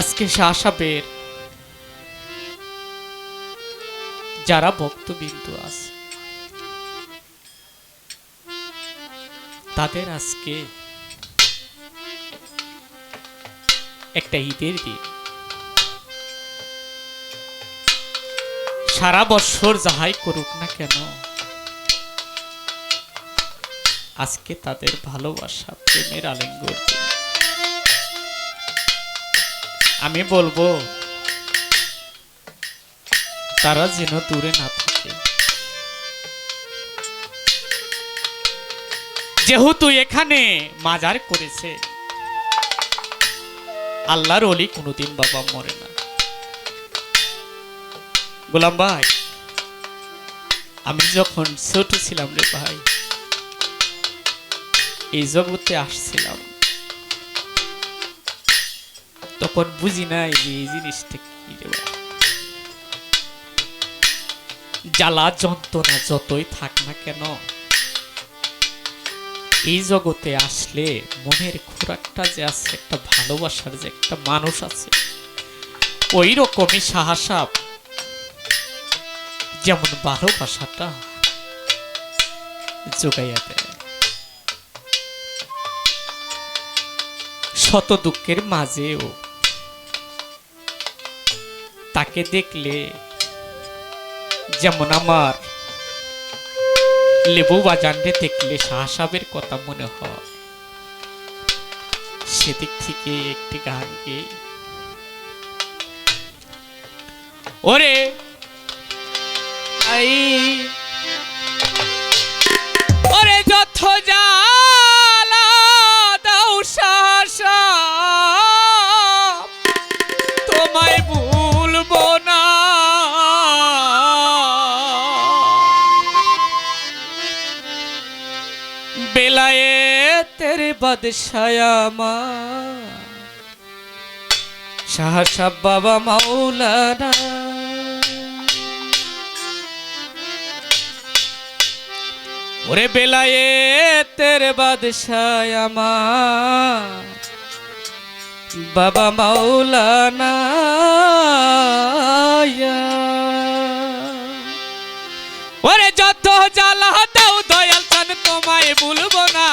আজকে শাহ সাহেবের যারা ভক্তবিন্দু আছে, তাদের আজকে একটা ঈদের দিন। সারা বছর যাহাই করুক না কেন, আজকে তাদের ভালোবাসা, প্রেমের আলিঙ্গন আমি বলব, তারা যেন দূরে না থাকে। যেহেতু এখানে মাজার করেছে, আল্লাহর অলি কোনোদিন বাবা মরে না। গোলাম ভাই, আমি যখন ছোট ছিলাম রে ভাই, এই জগতে আসছিলাম। তখন বুঝি নাই যে এই জিনিসটা কি জ্বালা যন্ত্রণা যতই থাক না কেন, এই জগতে আসলে মনের খোরাকটা যে আছে, একটা ভালোবাসার যে একটা মানুষ আছে ওই রকমই সাহাসাপ যেমন ভালোবাসাটা যোগাইয়া দেয়। শত দুঃখের মাঝেও তাকে দেখলে যেমন আমার লেবু বাজানরে দেখলে সাহাসাবের কথা মনে হয়। সেদিক থেকে একটি গান গেয়ে ওরে আই। ওরে যত জ্বালা বাদশায়ামা বাবা মাওলানা। ওরে বেলায়েতের বাদশায়ামা বাবা মাওলানা ওরে যত জ্বালা দাও দয়াল চান তোমায় ভুলবো না।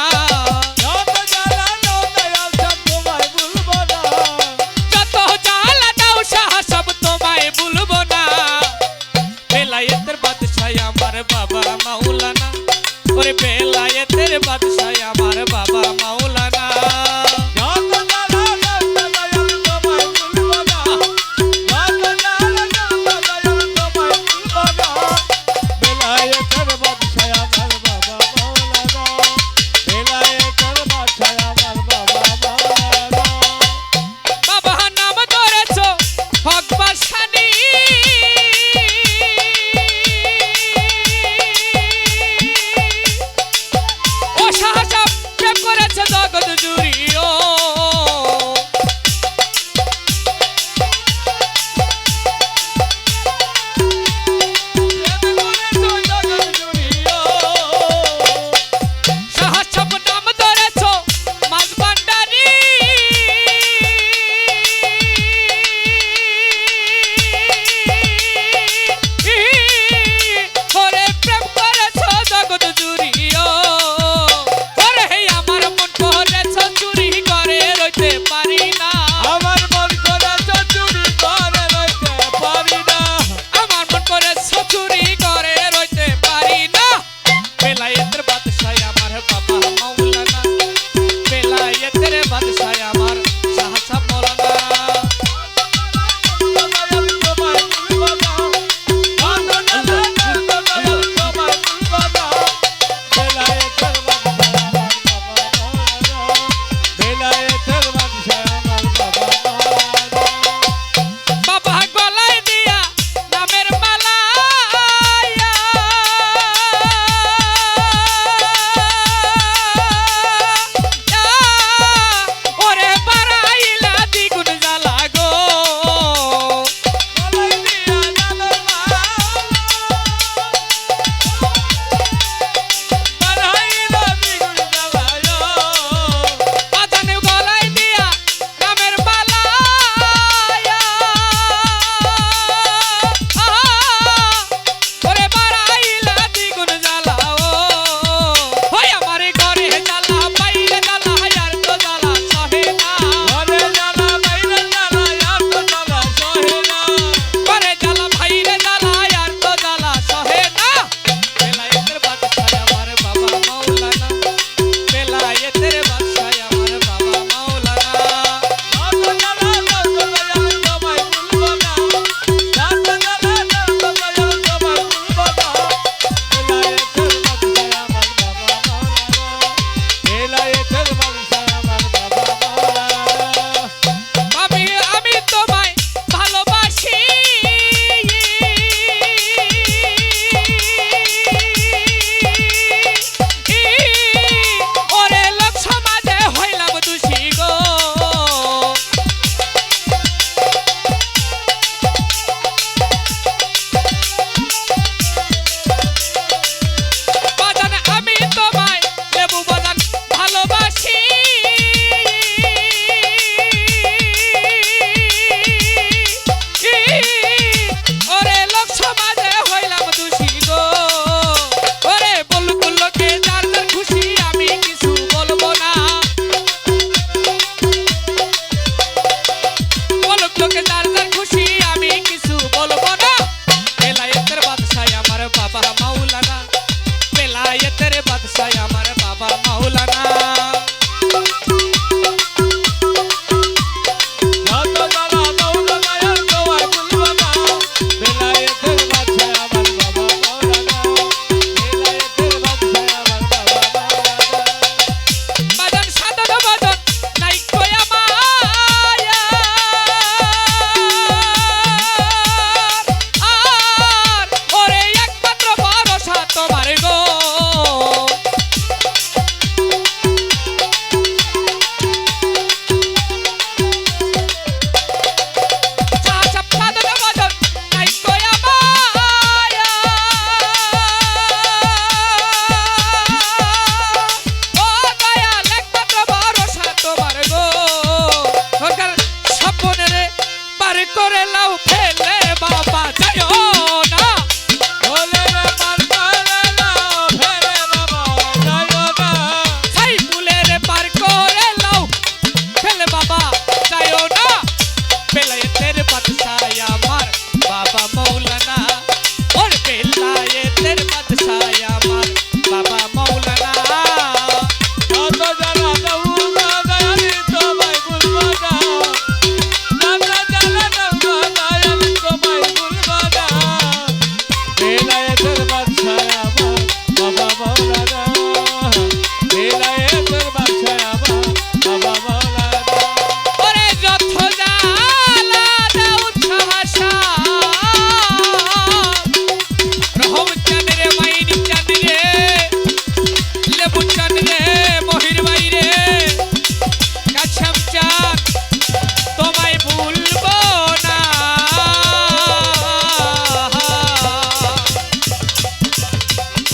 করে লাউ ফেলে।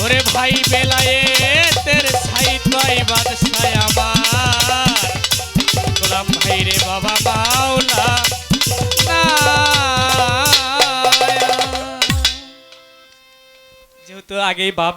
ওরে ভাই বেলায়ে, তের ছাই তাই বাদশায় আমার। গোলাম ভাই রে বাবা মাওলা যেহেতু আগেই বাপ